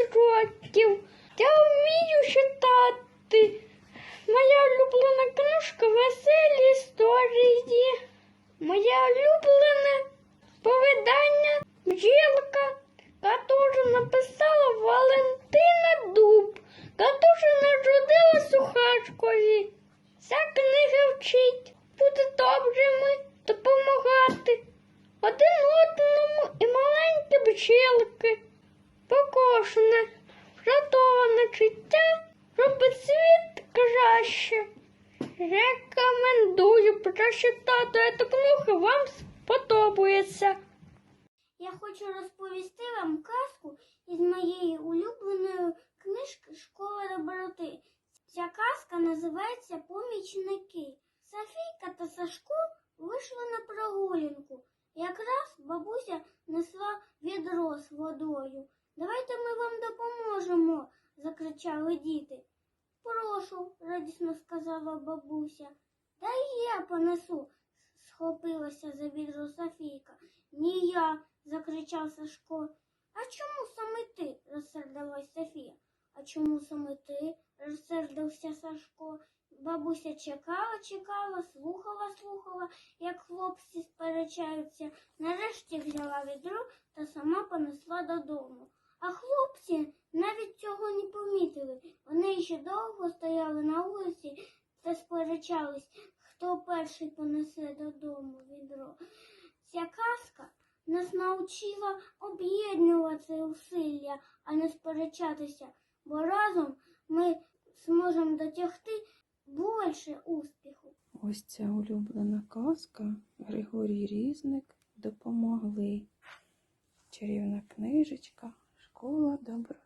років. Я вмію читати. Моя улюблена книжка веселі історії. Моя улюблена повідання бджілка, яку написала Валентина Дуб, яку народила Сухачкові. Ця книга вчить бути добрими, Покошене, врятоване життя робить світ краще. Рекомендую прочитати цю книгу, вам сподобається. Я хочу розповісти вам казку із моєї улюбленої книжки Школа доброти. Ця казка називається Помічники. Софійка та Сашко вийшли на прогулянку. Якраз бабуся несла відро з водою. Давайте ми вам допоможемо, закричали діти. Прошу, радісно сказала бабуся. Дай я понесу, схопилася за відро Софійка. Ні я, закричав Сашко. А чому саме ти? розсердилась Софія. А чому саме ти? розсердився Сашко. Бабуся чекала, чекала, слухала, слухала, як хлопці сперечаються. Нарешті взяла відро та сама понесла додому. А хлопці навіть цього не помітили. Вони ще довго стояли на вулиці та сперечались, хто перший понесе додому відро. Ця казка нас навчила об'єднувати усилля, а не сперечатися, бо разом ми зможемо дотягти більше успіху. Ось ця улюблена казка Григорій Різник допомогли. Чарівна книжечка, школа добро.